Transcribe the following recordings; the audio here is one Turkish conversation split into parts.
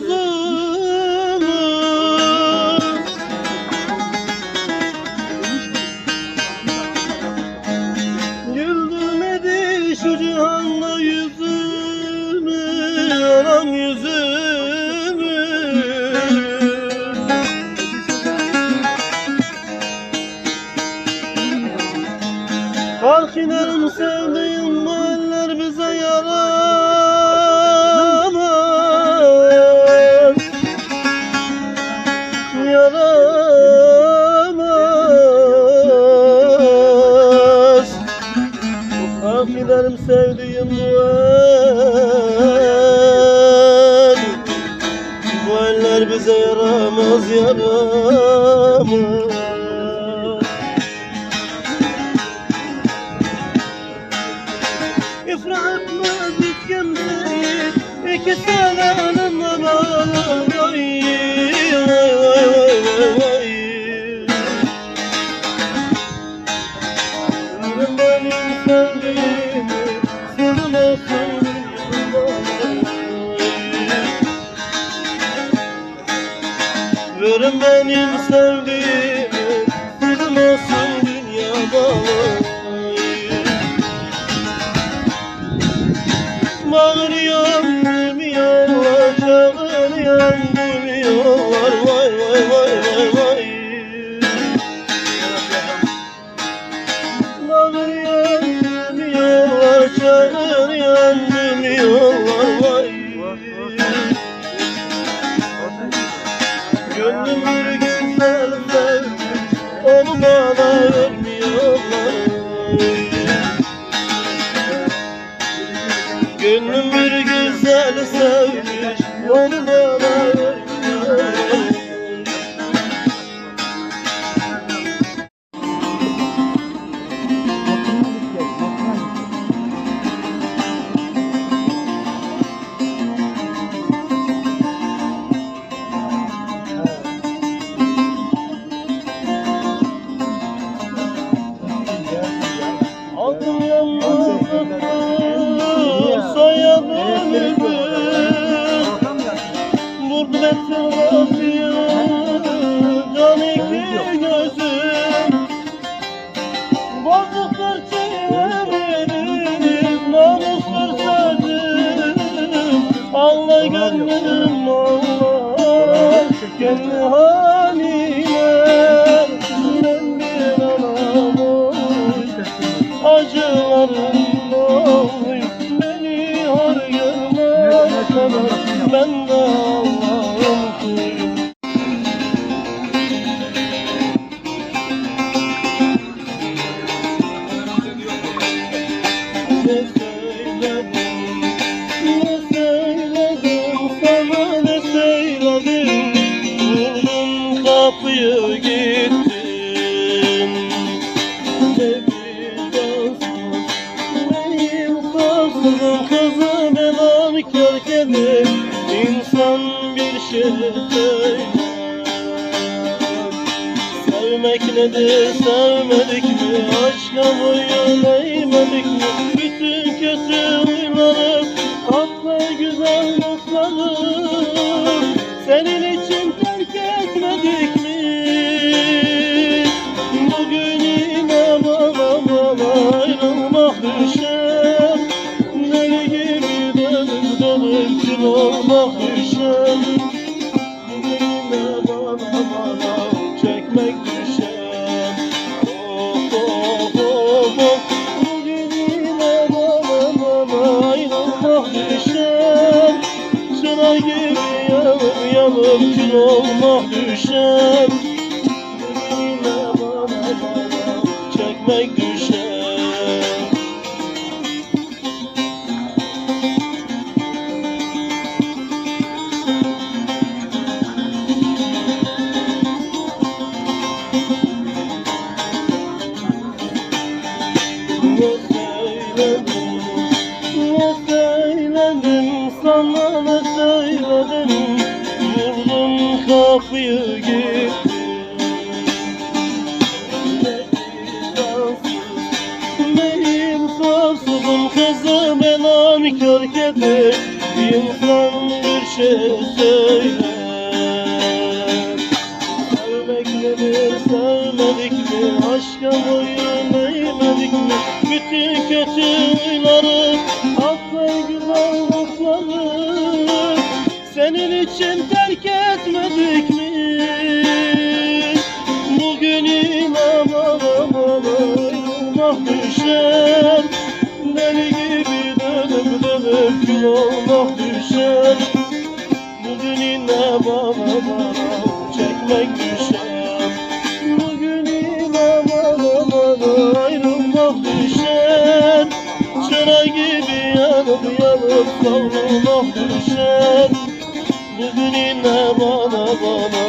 yeah. Bize yaramaz yaramaz İfrat etmedik kimseyi iki senenin Verin benim sevdiğimi Gönlüm bir güzel sevmiş Onu bana gönlüm Allah Gönlü haline Ben bir anam acılarım doyum Beni hor görme Ben de Allah'ım kuyum Ne söyledim, kedi İnsan bir şey Sevmek nedir sevmedik mi? Aşka boyun eğmedik mi? Bütün kötü huyları Tatlı güzel dostları Senin için terk etmedik mi? Bugün yine bana bana ayrılmak düşer olmak düşer yine bana bana çekmek düşer of of of Bugün yine bana bana ayrılmak düşer Çıra gibi yanıp yanıp kül olmak düşer Yine bana bana çekmek düşer söyledim, ne söyledim sana ne söyledim Vurdum kapıyı gittim Ne insafsızım kızım elan kör kedi İnsan bir şey söyler Sevmek nedir sevmedik mi? Aşka boyun eğmedik mi? Bütün kötü huyları Affı güzel lafları Senin için terk etmedik mi? Bugün inan ayrılmak düşer. Deli gibi dönüp dönüp kül olmak düşer. Bugün bana bana çekmek düşer Savrulmak düşer Bugün Bugün yine bana bana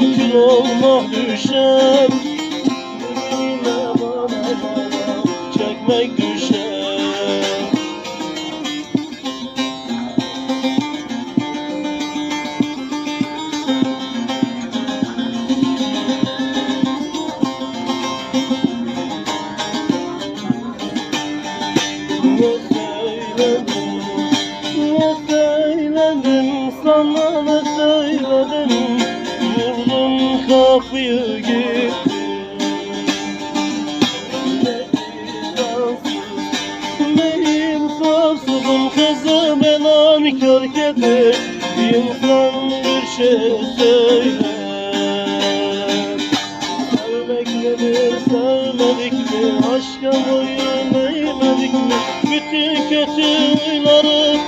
kül olmak düşer kapıyı gittim Ne insafsızım kızım ben ankör kedi İnsan bir şey söyler. Sevmek nedir sevmedik mi? Aşka boyun eğmedik mi? Bütün kötü huyları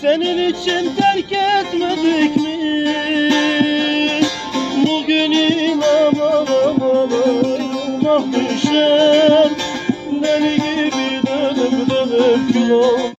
Senin için terk etmedik mi Bugün bana bana ayrılmak düşer Deli gibi dönüp dönüp olmak